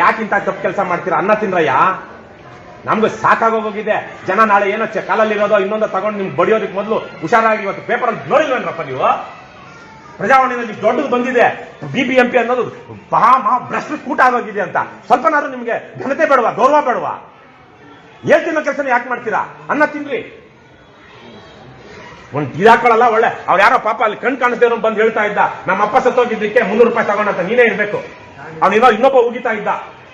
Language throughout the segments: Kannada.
ಯಾಕಿಂತ ತಪ್ಪು ಕೆಲಸ ಮಾಡ್ತೀರಾ? ಅನ್ನ ತಿನ್ರಯ್ಯ ನಮ್ಗೆ ಸಾಕಾಗೋಗಿದೆ ಜನ ನಾಳೆ ಏನೋ ಕಾಲಲ್ಲಿರೋದೋ ಇನ್ನೊಂದು ತಗೊಂಡು ನಿಮ್ಗೆ ಬಡಿಯೋದಕ್ಕೆ ಮೊದಲು ಹುಷಾರಾಗಿ ಇವತ್ತು ಪೇಪರ್ ಅಲ್ಲಿ ನೋಡಿಲ್ವೇನ್ರಪ್ಪ ನೀವು? ಪ್ರಜಾವಾಣಿನಲ್ಲಿ ದೊಡ್ಡದು ಬಂದಿದೆ. ಬಿಬಿಎಂಪಿ ಅನ್ನೋದು ಮಹಾ ಮಹಾ ಭ್ರಷ್ಟ ಕೂಟ ಆಗೋಗಿದೆ ಅಂತ. ಸ್ವಲ್ಪನಾದ್ರೂ ನಿಮಗೆ ಘನತೆ ಬೇಡವಾ? ಗೌರವ ಬೇಡವಾ? ಹೇಳ್ತಿನ ಕೆಲಸ ಯಾಕೆ ಮಾಡ್ತೀರಾ? ಅನ್ನ ತಿನ್ರಿ. ಒಂದು ಇದಾಕೊಳ್ಳಲ್ಲ ಒಳ್ಳೆ ಅವ್ರು ಯಾರೋ ಪಾಪ ಅಲ್ಲಿ ಕಣ್ ಕಾಣಿಸ್ದೇ ಬಂದು ಹೇಳ್ತಾ ಇದ್ದ. ನಮ್ಮ ಅಪ್ಪ ಸತ್ತೋಗಿದ್ದಕ್ಕೆ ಮುನ್ನೂರು ರೂಪಾಯಿ ತಗೊಂಡಂತ ನೀನೇ ಇರ್ಬೇಕು. ಅವನಿರೋ ಇನ್ನೊಬ್ಬ ಉಗಿತಾ ಇದ್ದ.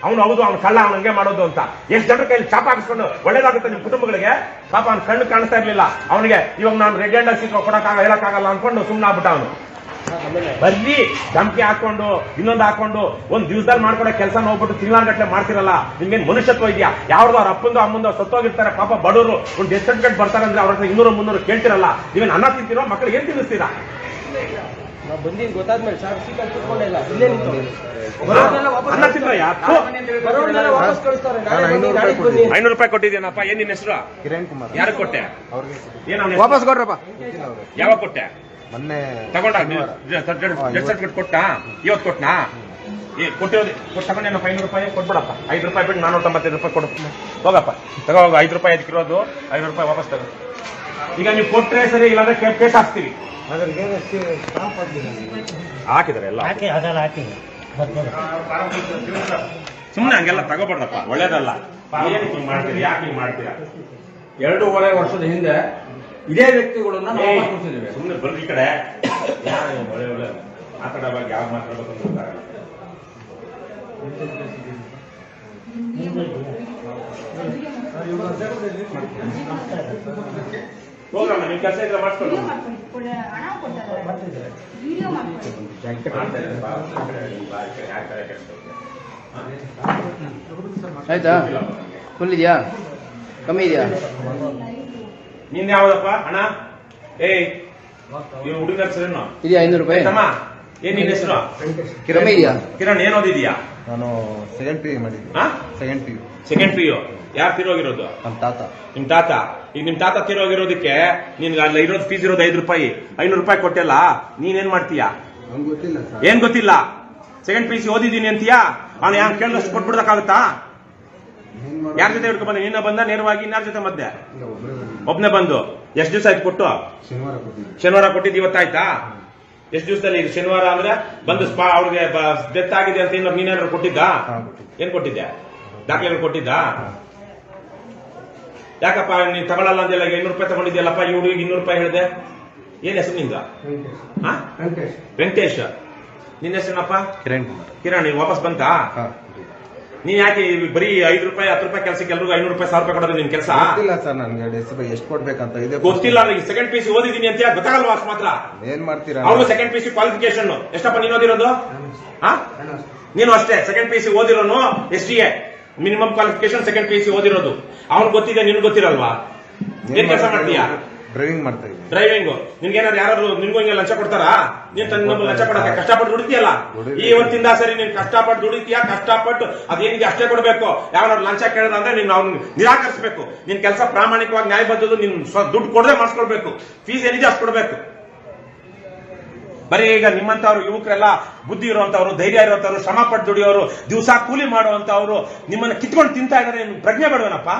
ಅವನು ಹೌದು, ಅವ್ನು ಕಳ್ಳ ಅವ್ನು ಹಂಗೆ ಮಾಡೋದು ಅಂತ. ಎಷ್ಟು ಜನರ ಕೈಲಿ ಚಾಪ ಹಾಕಿಸ್ಕೊಂಡು ಒಳ್ಳೇದಾಗುತ್ತೆ ನಿಮ್ಮ ಕುಟುಂಬಗಳಿಗೆ? ಪಾಪ ಅವ್ನ ಕಣ್ಣು ಕಾಣಿಸ್ತಾ ಇರ್ಲಿಲ್ಲ. ಅವನಿಗೆ ಇವಾಗ ನಾನು ರೆಡ್ ಸೀಟ್ ಕೊಡಕ್ಕಾಗ, ಹೇಳಕ್ಕಾಗಲ್ಲ ಅನ್ಕೊಂಡು ಸುಮ್ಮನೆ ಆಗ್ಬಿಟ್ಟ ಅವನು. ಬರ್ಲಿ, ಧಮಕಿ ಹಾಕೊಂಡು, ಇನ್ನೊಂದು ಹಾಕೊಂಡು, ಒಂದ್ ದಿವಸದಲ್ಲಿ ಮಾಡ್ಕೊಡೋ ಕೆಲಸ ಹೋಗ್ಬಿಟ್ಟು ಗಟ್ಟಲೆ ಮಾಡ್ತಿರಲ್ಲ. ನಿಮ್ಗೇನ್ ಮನುಷ್ಯತ್ವ ಇದೆಯಾ? ಯಾವ್ದು ಅವ್ರ ಅಪ್ಪಂದು ಅಮ್ಮಂದು ಸತ್ತೋಗಿರ್ತಾರೆ, ಪಾಪ ಬಡವರು, ಒಂದು ಸರ್ಟಿಫಿಕೇಟ್ ಬರ್ತಾರೆ ಅಂದ್ರೆ ಅವ್ರ ಹತ್ರ ಇನ್ನೂರು ಮುನ್ನೂರು ಕೇಳ್ತಿರಲ್ಲ. ನೀವೇನ್ ಅನ್ನ ತಿಂತೀರೋ ಮಕ್ಕಳು ಏನ್ ತಿನ್ನಿಸ್ತೀರಾ? ಬಂದಿದ್ದು ಗೊತ್ತಾದ್ಮೇಲೆ ಸರ್ ಸೀಟಲ್ಲಿ ಕೂತ್ಕೊಂಡೇ ಇಲ್ಲ. ಇಲ್ಲೇ ನಿಂತು. ಬರೋರ್ನೆಲ್ಲ ವಾಪಸ್ ಕಳಿಸ್ತಾರೆ. ಐನೂರು ರೂಪಾಯಿ ಕೊಟ್ಟಿದ್ದೇನಪ್ಪ ರೂಪಾಯಿ ಕೊಟ್ಟಿದ್ದೀನಪ್ಪ ಏನ್ ನಿನ್ನ ಹೆಸರು? ಕಿರಣ್ ಕುಮಾರ್. ಯಾರು ಕೊಟ್ಟೆ? ಅವ್ರಿಗೆ ವಾಪಸ್ ಕೊಡ್ರಪ್ಪ. ಯಾವಾಗ ಕೊಟ್ಟೆ? ಮೊನ್ನೆ ತಗೊಂಡ. ಡೆತ್ ಸರ್ಟಿಫಿಕೇಟ್ ಕೊಟ್ಟ? ಇವತ್ತು ಕೊಟ್ನಾ ಏ ಕೊಟ್ಟಿರೋದು ಕೊಟ್ಟ ತಗೊಂಡೇನಪ್ಪ ಐನೂರು ರೂಪಾಯಿ ಕೊಟ್ಬಿಡಪ್ಪ. ಐದು ರೂಪಾಯಿ ಬಿಟ್ಟು ನಾನೂರ ತೊಂಬತ್ತೈದು ರೂಪಾಯಿ ಕೊಡು. ಹೋಗಪ್ಪ. ತಗೋ ಹೋಗು. ಐದು ರೂಪಾಯಿ ಅದಕ್ಕಿರೋದು ಐನೂರು ರೂಪಾಯಿ ವಾಪಸ್ ತಗೋ. ಈಗ ನೀವು ಕೊಟ್ಟರೆ ಸರಿ ಇಲ್ಲಾಂದ್ರೆ ಕೇ- ಕೇಸ್ ಹಾಕ್ತೀವಿ ಸ್ಟಾಂಪ್. ಹಾಕಿದ್ದಾರೆ ಎಲ್ಲ. ಹಾಕಿ ಅದೆಲ್ಲ ಹಾಕಿ. ಸುಮ್ಮನೆ ಹಂಗೆಲ್ಲ ತಗೋಬಾರ್ದಪ್ಪ ಒಳ್ಳೇದಲ್ಲ. ಮಾಡ್ತೀರಿ ಯಾಕೆ ಹಿಂಗ್ ಮಾಡ್ತೀರಾ? ಎರಡೂವರೆ ವರ್ಷದ ಹಿಂದೆ ಇದೇ ವ್ಯಕ್ತಿಗಳನ್ನ ನಾವು ಕೊಡ್ತಿದ್ದೇವೆ ಸುಮ್ಮನೆ ಬರ್ರಿ ಈ ಕಡೆ. ಯಾರು ಒಳ್ಳೆ ಒಳ್ಳೆ ಮಾತಾಡೋವಾಗ ಯಾರು ಮಾತಾಡ್ಬೇಕು ಅಂತ ಗೊತ್ತಾಗಲ್ಲ. ಹೋಗಮ್ಮ ನಿಮ್ ಕೆಲಸ ಇದ್ರೆ ಮಾಡಿಸ್ಕೊಂಡು. ಆಯ್ತಾ? ಫುಲ್ ಇದೆಯಾ? ಕಮ್ಮಿ ಇದೆಯಾ? ನಿನ್ ಯಾವ್ದಪ್ಪ? ಹಣ? ಏಯ್ ಇವ್ ಹುಡುಗ ಇದೆಯಾ ಐನೂರು ರೂಪಾಯಿ? ಏನ್ ನಿನ್ ಹೆಸರು? ಕಮ್ಮಿ ಇದೆಯಾ ಕಿರಣ್ ಏನ್ ಓದಿದ್ಯಾ? ನಾನು ಸೆಕೆಂಡ್ ಪಿ ಯು ಮಾಡಿದ್ದೆ ಹಾ? Second P U second P U ಯಾರು ತಿರೋಗಿರೋದು ನಮ್ಮ ತಾತ. ನಿಮ್ ತಾತ? ಈಗ ನಿಮ್ ತಾತ ತಿರೋಗಿರೋದಕ್ಕೆ ನಿನ್ಗೆ ಅಲ್ಲ ಇರೋದು ಫೀಸ್ ಇರೋದು ಐದು ರೂಪಾಯಿ. ಐನೂರು ರೂಪಾಯಿ ಕೊಟ್ಟೆಲ್ಲ ನೀನೇನ್ ಮಾಡ್ತೀಯಾ? ನಂಗೆ ಗೊತ್ತಿಲ್ಲ ಸರ್. ಏನ್ ಗೊತ್ತಿಲ್ಲ? ಸೆಕೆಂಡ್ ಪಿ ಸಿ ಓದಿದ್ದೀನಿ ಅಂತೀಯಾ? ಅವ್ನು ಯಾಕೆ ಕೇಳಿದಷ್ಟು ಏನ್ ಮಾಡೋದು? ಯಾರ ಜೊತೆ ಹಿಡ್ಕೊಂಡ್ ಬಂದ? ನಿನ್ನ ಬಂದ ನೇರವಾಗಿ ಇನ್ಯಾರ ಜೊತೆ ಮಧ್ಯೆ ಒಬ್ನೇ ಬಂದು. ಎಷ್ಟು ದಿವಸ ಆಯ್ತು ಕೊಟ್ಟು? ಶನಿವಾರ ಕೊಟ್ಟಿದ್ದೀನಿ. ಶನಿವಾರ ಕೊಟ್ಟಿದ್ದು ಇವತ್ತಾಯ್ತಾ? ಎಷ್ಟು ದಿವಸದಲ್ಲಿ ಈಗ ಶನಿವಾರ ಅಂದ್ರೆ ಬಂದು ಸ್ಪಾ ಅವ್ರಿಗೆ ಡೆತ್ ಆಗಿದೆ ಅಂತ ಏನಾದ್ರು ನೀನೇನಾದ್ರು ಕೊಟ್ಟಿದ್ದ. ಏನ್ ಕೊಟ್ಟಿದ್ದೆ ದಾಖಲೆಗಳು ಕೊಟ್ಟಿದ್ದ? ಯಾಕಪ್ಪ ನೀನ್ ತಗೊಳಲ್ಲ ಅಂದೆಲ್ಲ ಐನೂರು ರೂಪಾಯಿ ತಗೊಂಡಿದ್ಯಲ್ಲಪ್ಪ ಈ ಹುಡುಗಿಗೆ ಇನ್ನೂರು ರೂಪಾಯಿ ಹೇಳಿದೆ. ಏನ್ ಹೆಸರು ನಿಂದ? ಹಾ? ವೆಂಕಟೇಶ್. ನಿನ್ನ ಹೆಸರೇನಪ್ಪ? ಕಿರಣ್ ಕುಮಾರ್. ಕಿರಣ್ ನೀವು ವಾಪಸ್ ಬಂತಾ? ಹಾ ನೀನ್ ಯಾಕೆ ಈ ಬರೀ ಐದು ರೂಪಾಯಿ ಹತ್ತು ರೂಪಾಯಿ ಕೆಲಸಕ್ಕೆ ಎಲ್ರಿಗೂ ಐನೂರು ರೂಪಾಯಿ ಸಾವಿರ ರೂಪಾಯಿ ಕೊಡೋದು ನಿನ್ ಕೆಲಸ? ಗೊತ್ತಿಲ್ಲ ಸರ್ ನನ್ಗೆ ಎಷ್ಟು ಎಷ್ಟು ಕೊಡ್ಬೇಕಂತ ಇದೆ ಗೊತ್ತಿಲ್ಲ ನನಗೆ ಸೆಕೆಂಡ್ ಪಿ ಸಿ ಓದಿದೀನಿ ಅಂತ ಯಾಕೆ ಗೊತ್ತಾಗಲ್ವಾ ಅಷ್ಟು ಮಾತ್ರ? ಏನ್ ಮಾಡ್ತೀರಾ? ಅವ್ರು ಸೆಕೆಂಡ್ ಪಿ ಸಿ ಕ್ವಾಲಿಫಿಕೇಶನ್ ಎಷ್ಟಪ್ಪ ನೀನು ಓದಿರೋದು? ಹಾ? ನೀನು ಅಷ್ಟೇ. Second P C ಓದಿರೋನು S D A. Minimum qualification second P C ಓದಿರೋದು. ಅವ್ನು ಗೊತ್ತಿದೆ ನಿನ್ಗೆ ಗೊತ್ತಿರಲ್ವಾ? ಏನ್ ಕೆಲಸ ಮಾಡ್ತೀಯಾ? ಡ್ರೈವಿಂಗ್ ಮಾಡ್ತಾ ಇದ್ದೀನಿ. ಡ್ರೈವಿಂಗ್ ನಿನ್ಗೆ ಏನಾದ್ರು ಯಾರಾದ್ರು ನಿನ್ಗೂ ಹಿಂಗೆ ಲಂಚ ಕೊಡ್ತಾರಾ? ನೀನ್ ತನ್ನ ಲಂಚ ಕೊಡಕ್ಕೆ ಕಷ್ಟಪಟ್ಟು ದುಡಿತೀಯಲ್ಲ. ಈ ಇವತ್ತಿಂದ ಸರಿ ನೀನ್ ಕಷ್ಟಪಟ್ಟು ದುಡಿತೀಯ? ಕಷ್ಟಪಟ್ಟು ಅದೇನಿಗೆ ಅಷ್ಟೇ ಕೊಡಬೇಕು? ಯಾವನಾದ್ರು ಲಂಚ ಕೇಳಿದ್ರೆ ಅಂದ್ರೆ ನೀನ್ ಅವ್ನು ನಿರಾಕರಿಸಬೇಕು. ನಿನ್ ಕೆಲಸ ಪ್ರಾಮಾಣಿಕವಾಗಿ ನ್ಯಾಯಬದ್ಧದು ನೀನ್ ಸ್ವ ದುಡ್ಡು ಕೊಡದೆ ಮಾಡಿಸ್ಕೊಳ್ಬೇಕು. ಫೀಸ್ ಏನಿದೆ ಅಷ್ಟು ಕೊಡಬೇಕು. ಬರೀ ಈಗ ನಿಮ್ಮಂತವ್ರು ಯುವಕರೆಲ್ಲ ಬುದ್ಧಿ ಇರುವಂತವ್ರು ಧೈರ್ಯ ಇರುವಂತವ್ರು ಶ್ರಮ ಪಟ್ಟು ದುಡಿಯೋರು ದಿವಸ ಕೂಲಿ ಮಾಡುವಂತವ್ರು ನಿಮ್ಮನ್ನ ಕಿತ್ಕೊಂಡು ತಿಂತಾ ಇದ್ದಾರೆ. ನಿನ್ ಪ್ರಜ್ಞೆ ಬೇಡವೇನಪ್ಪ?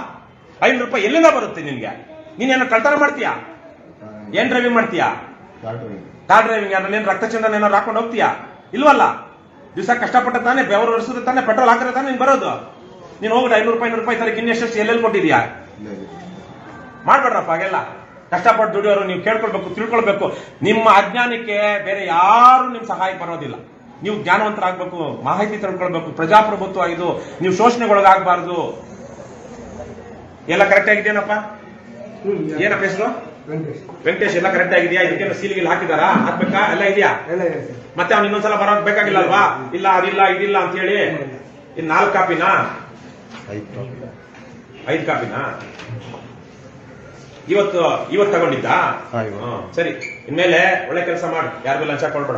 ಐನೂರು ರೂಪಾಯಿ ಎಲ್ಲಿಂದ ಬರುತ್ತೆ ನಿನ್ಗೆ? ನೀನೇನೋ ಕಳ್ತನ ಮಾಡ್ತೀಯಾ? ಏನ್ ಡ್ರೈವಿಂಗ್ ಮಾಡ್ತೀಯಾ? ಕಾರ್ ಡ್ರೈವಿಂಗ್ ಅದ್ರಲ್ಲಿ ಏನ್ ರಕ್ತ ಚಂದನ ಏನಾರು ಹಾಕೊಂಡು ಹೋಗ್ತೀಯಾ? ಇಲ್ವಲ್ಲ? ದಿವಸ ಕಷ್ಟಪಟ್ಟ ತಾನೆ ಬೆವರು ಒರೆಸಿದ್ರೆ ತಾನೆ ಪೆಟ್ರೋಲ್ ಹಾಕಿದ್ರೆ ತಾನೆ ನೀನ್ ಬರೋದು. ನೀನು ಹೋಗ್ಬಿಟ್ಟು ಐನೂರು ರೂಪಾಯಿ ಐನೂರು ರೂಪಾಯಿ ತರ ಇನ್ನೆಷ್ಟು ಎಲ್ಲೆಲ್ಲಿ ಕೊಟ್ಟಿದ್ಯಾ. ಮಾಡ್ಬೇಡ್ರಪ್ಪ ಹಾಗೆಲ್ಲ. ಕಷ್ಟಪಟ್ಟು ದುಡಿಯೋರು ನೀವು ಕೇಳ್ಕೊಳ್ಬೇಕು ತಿಳ್ಕೊಳ್ಬೇಕು. ನಿಮ್ಮ ಅಜ್ಞಾನಕ್ಕೆ ಬೇರೆ ಯಾರು ನಿಮ್ ಸಹಾಯ ಬರೋದಿಲ್ಲ. ನೀವು ಜ್ಞಾನವಂತರಾಗಬೇಕು ಮಾಹಿತಿ ತಿಳ್ಕೊಳ್ಬೇಕು ಪ್ರಜಾಪ್ರಭುತ್ವ ಇದು. ನೀವು ಶೋಷಣೆಗೊಳಗಾಗಬಾರ್ದು. ಎಲ್ಲ ಕರೆಕ್ಟ್ ಆಗಿದೆಯೇನಪ್ಪ? ಏನಪ್ಪ ಹೆಸರು? ವೆಂಕಟೇಶ್ ಎಲ್ಲ ಕರೆಕ್ಟ್ ಆಗಿದೆಯಾ? ಇದಕ್ಕೆ ಸೀಲಿಗೆ ಹಾಕಿದಾರಾ? ಹಾಕ್ಬೇಕಾ? ಎಲ್ಲ ಇದೆಯಾ? ಮತ್ತೆ ಅವ್ನು ಇನ್ನೊಂದ್ಸಲ ಬರೋಕ್ ಬೇಕಾಗಿಲ್ಲ ಅಲ್ವಾ? ಇಲ್ಲ ಅದಿಲ್ಲ ಇದಿಲ್ಲ ಅಂತ ಹೇಳಿ ಇನ್ ನಾಲ್ಕು ಕಾಪಿನಾ? ಐದು ಕಾಪಿನಾ? ಇವತ್ತು ಇವತ್ತು ತಗೊಂಡಿದ್ದ. ಸರಿ. ಇನ್ಮೇಲೆ ಒಳ್ಳೆ ಕೆಲಸ ಮಾಡು. ಯಾರಿಗೂ ಲಂಚ ಕೊಡ್ಬೇಡ.